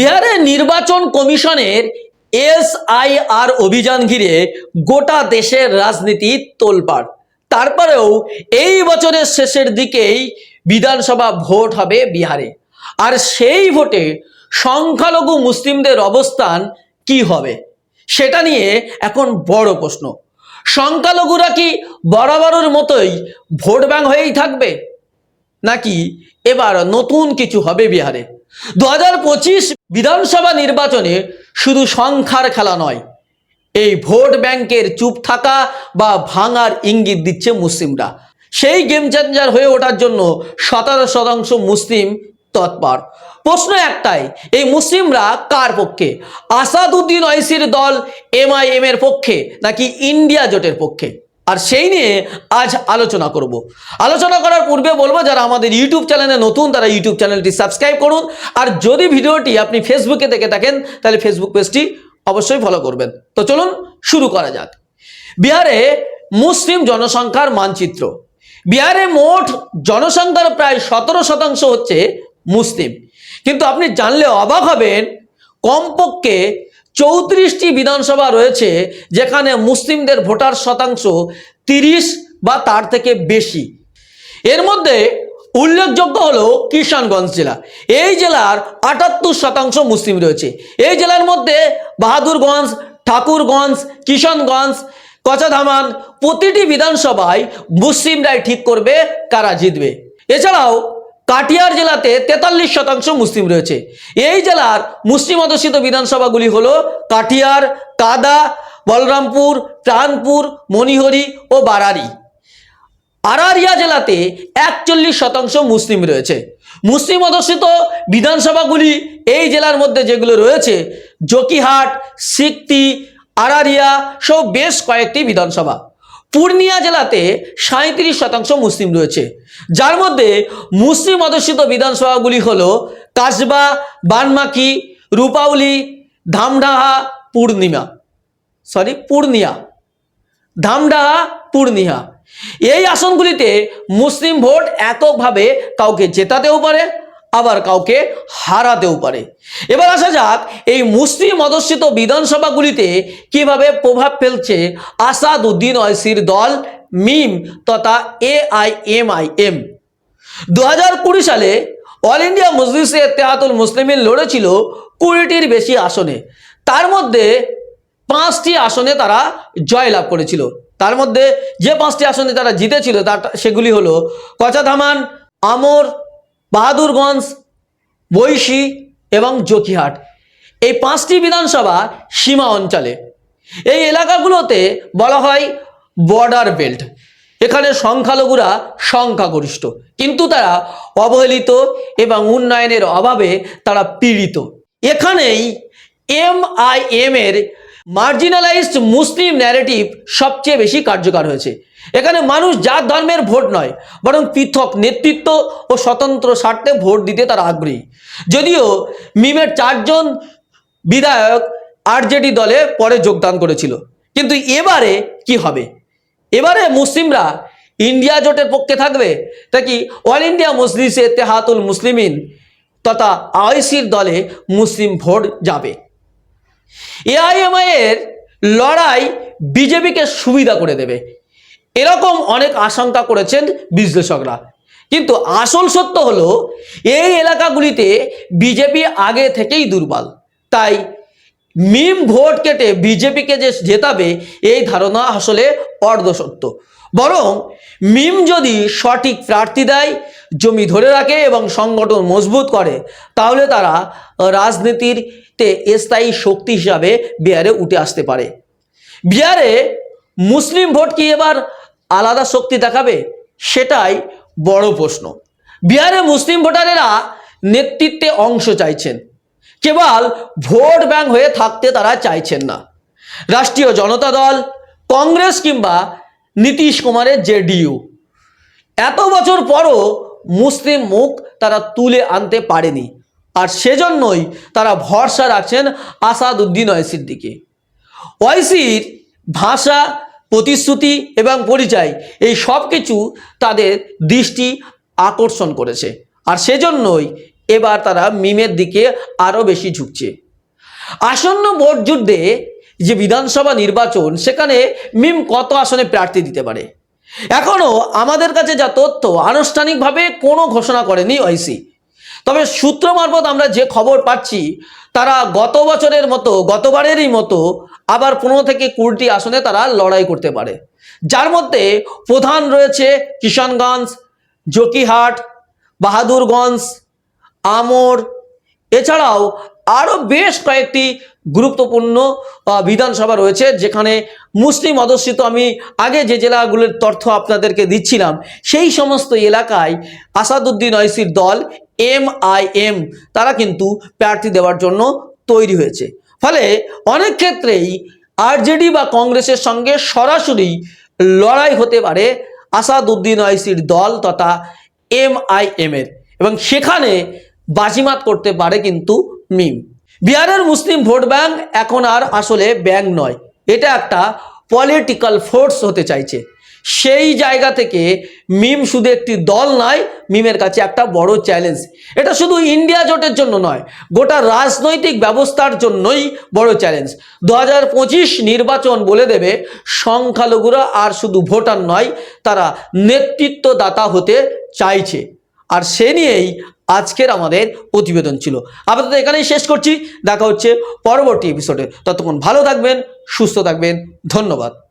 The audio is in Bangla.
বিহারে নির্বাচন কমিশনের এসআইআর অভিযান ঘিরে গোটা দেশের রাজনীতি তোলপাড়। তারপরেও এই বছরের শেষের দিকেই বিধানসভা ভোট হবে বিহারে। আর সেই ভোটে সংখ্যালঘু মুসলিমদের অবস্থান কি হবে, সেটা নিয়ে এখন বড় প্রশ্ন। সংখ্যালঘুরা কি বরাবরের মতোই ভোট ব্যাংক হয়েই থাকবে, নাকি এবার নতুন কিছু হবে বিহারে? দু হাজার পঁচিশ বিধানসভা নির্বাচনে শুধু সংখ্যার খেলা নয়, এই ভোট ব্যাংকের চুপ থাকা বা ভাঙার ইঙ্গিত দিচ্ছে মুসলিমরা। সেই গেম চেঞ্জার হয়ে ওঠার জন্য সতেরো শতাংশ মুসলিম তৎপর। প্রশ্ন একটাই, এই মুসলিমরা কার পক্ষে? আসাদুদ্দিন ঐসির দল এমআইএম এর পক্ষে নাকি ইন্ডিয়া জোটের পক্ষে? আর সেই নিয়ে আজ আলোচনা করব। আলোচনা করার পূর্বে বলব, যারা আমাদের ইউটিউব চ্যানেলে নতুন, তারা ইউটিউব চ্যানেলটি সাবস্ক্রাইব করুন। আর যদি ভিডিওটি আপনি ফেসবুকে দেখে থাকেন, তাহলে ফেসবুক পেজটি অবশ্যই ফলো করবেন। তো চলুন শুরু করা যাক। বিহারে মুসলিম জনসংখ্যার মানচিত্র। বিহারে মোট জনসংখ্যার প্রায় সতেরো শতাংশ হচ্ছে মুসলিম। কিন্তু আপনি জানলে অবাক হবেন, কমপক্ষে চৌত্রিশটি বিধানসভা রয়েছে যেখানে মুসলিমদের ভোটার শতাংশ তিরিশ বা তার থেকে বেশি। এর মধ্যে উল্লেখযোগ্য হলো কিষানগঞ্জ জেলা। এই জেলার আটাত্তর শতাংশ মুসলিম রয়েছে। এই জেলার মধ্যে বাহাদুরগঞ্জ, ঠাকুরগঞ্জ, কিষানগঞ্জ, কচাধামান প্রতিটি বিধানসভায় মুসলিমরাই ঠিক করবে, কারা জিতবে। এছাড়াও কাটিয়ার জেলাতে তেতাল্লিশ শতাংশ মুসলিম রয়েছে। এই জেলার মুসলিম অধ্যুষিত বিধানসভাগুলি হল কাটিয়ার, কাদা, বলরামপুর, প্রাণপুর, মণিহরি ও বারারি। আরারিয়া জেলাতে একচল্লিশ শতাংশ মুসলিম রয়েছে। মুসলিম অধ্যুষিত বিধানসভাগুলি এই জেলার মধ্যে যেগুলো রয়েছে, জকিহাট সিকতি আরারিয়া সহ বেশ কয়েকটি বিধানসভা। পূর্ণিয়া জেলাতে সাঁত্রিশ শতাংশ মুসলিম রয়েছে। যার মধ্যে মুসলিম অধ্যুষিত বিধানসভাগুলি হলো কাসবা, বানমাকি, রূপাউলি, ধামডাহা, পূর্ণিমা। সরি পূর্ণিয়া। ধামডাহা পূর্ণিহা এই আসনগুলিতে মুসলিম ভোট এককভাবে কাউকে জেতাতেও পারে আবার কাউকে হারাতেও পারে। এবার আসা যাক এই মুসলিম অধ্যুষিত বিধানসভাগুলিতে কীভাবে প্রভাব ফেলছে আসাদ উদ্দিন ঐসির দল, মিম তথা A I M I M দু হাজার কুড়ি সালে অল ইন্ডিয়া মজলিসে এতেহাতুল মুসলিমিন লড়েছিল কুড়িটির বেশি আসনে। তার মধ্যে পাঁচটি আসনে তারা জয়লাভ করেছিল। তার মধ্যে যে পাঁচটি আসনে তারা জিতেছিল তার সেগুলি হলো কচাধামান আমর বাহাদুরগঞ্জ, বৈশি এবং জকিহাট এই পাঁচটি বিধানসভা সীমা অঞ্চলে। এই এলাকাগুলোতে বলা হয় বর্ডার বেল্ট। এখানে সংখ্যালঘুরা সংখ্যাগরিষ্ঠ। কিন্তু তারা অবহেলিত এবং উন্নয়নের অভাবে তারা পীড়িত। এখানেই এম আই এম এর মার্জিনালাইজড মুসলিম ন্যারেটিভ সবচেয়ে বেশি কার্যকর হয়েছে। এখানে মানুষ জাত ধর্মের ভোট নয়, বরং পৃথক নেতৃত্ব ও স্বতন্ত্র স্বার্থে ভোট দিতে তারা আগ্রহী। যদিও মিমের চারজন বিধায়ক আরজেডি দলে পরে যোগদান করেছিল। কিন্তু এবারে কি হবে? এবারে মুসলিমরা ইন্ডিয়া জোটের পক্ষে থাকবে? তা কি অল ইন্ডিয়া মজলিস তেহাতুল মুসলিমিন তথা আইসির দলে মুসলিম ভোট যাবে? এআইএমআই এর লড়াই বিজেপিকে সুবিধা করে দেবে। এরকম অনেক আশঙ্কা করেছেন বিশ্লেষকরা। কিন্তু আসল সত্য হলো, এই এলাকাগুলিতে বিজেপি আগে থেকেই দুর্বল। তাই মিম ভোট কেটে বিজেপিকে যে জেতাবে, এই ধারণা আসলে অর্ধসত্য। বরং মিম যদি সঠিক প্রার্থী দেয় জমি ধরে রাখে এবং সংগঠন মজবুত করে, তাহলে তারা রাজনীতিরতে স্থায়ী শক্তি হিসাবে বিহারে উঠে আসতে পারে। বিহারে মুসলিম ভোট কি এবার আলাদা শক্তি দেখাবে? সেটাই বড় প্রশ্ন। বিহারে মুসলিম ভোটারেরা নেতৃত্বে অংশ চাইছেন। কেবল ভোট ব্যাংক হয়ে থাকতে তারা চাইছেন না। রাষ্ট্রীয় জনতা দল, কংগ্রেস কিংবা নীতিশ কুমারের জেডিইউ। এত বছর পরও মুসলিম মুখ তারা তুলে আনতে পারেনি। আর সেজন্যই তারা ভরসা রাখছেন আসাদ উদ্দিন ওয়েসির দিকে ওয়াইসির ভাষা, প্রতিশ্রুতি এবং পরিচয় এই সব কিছু তাদের দৃষ্টি আকর্ষণ করেছে। আর সেজন্যই এবার তারা মিমের দিকে আরও বেশি ঝুঁকছে। আসন্ন ভোট যুদ্ধে যে বিধানসভা নির্বাচন, সেখানে মিম কত আসনে প্রার্থী দিতে পারে? এখনও আমাদের কাছে যা তথ্য, আনুষ্ঠানিকভাবে কোনো ঘোষণা করেনি ওইসি তবে সূত্র মারফত আমরা যে খবর পাচ্ছি, তারা গত বছরের মতো, গতবারেরই মতো আবার পনেরো থেকে কুড়িটি আসনে তারা লড়াই করতে পারে। যার মধ্যে প্রধান রয়েছে কিষানগঞ্জ, জকিহাট, বাহাদুরগঞ্জ, আমর। এছাড়াও আরও বেশ কয়েকটি গুরুত্বপূর্ণ বিধানসভা রয়েছে, যেখানে মুসলিম অধ্যুষিত, আমি আগে যে জেলাগুলোর তথ্য আপনাদেরকে দিচ্ছিলাম, সেই সমস্ত এলাকায় আসাদুদ্দিন ঐসির দল, এম আই এম, তারা কিন্তু প্রার্থী দেওয়ার জন্য তৈরি হয়েছে। ফলে অনেক ক্ষেত্রেই আরজেডি বা কংগ্রেসের সঙ্গে সরাসরি লড়াই হতে পারে আসাদুদ্দিন ঐসির দল তথা এম আই এম এর। এবং সেখানে বাজিমাত করতে পারে কিন্তু মিম। বিহারের মুসলিম ভোট ব্যাংক এখন আর আসলে ব্যাংক নয়। এটা একটা পলিটিক্যাল ফোর্স হতে চাইছে। সেই জায়গা থেকে মিম শুধু একটি দল নয় মিমের কাছে একটা বড় চ্যালেঞ্জ এটা শুধু ইন্ডিয়া জোটের জন্য নয়, গোটা রাজনৈতিক ব্যবস্থার জন্যই বড় চ্যালেঞ্জ দু হাজার পঁচিশ নির্বাচন বলে দেবে, সংখ্যালঘুরা আর শুধু ভোটার নয়, তারা নেতৃত্বদাতা হতে চাইছে। আর সে নিয়েই আজকের আমাদের প্রতিবেদন ছিল। আপাতত এখানেই শেষ করছি। দেখা হচ্ছে পরবর্তী এপিসোডে ততক্ষণ ভালো থাকবেন, সুস্থ থাকবেন। ধন্যবাদ।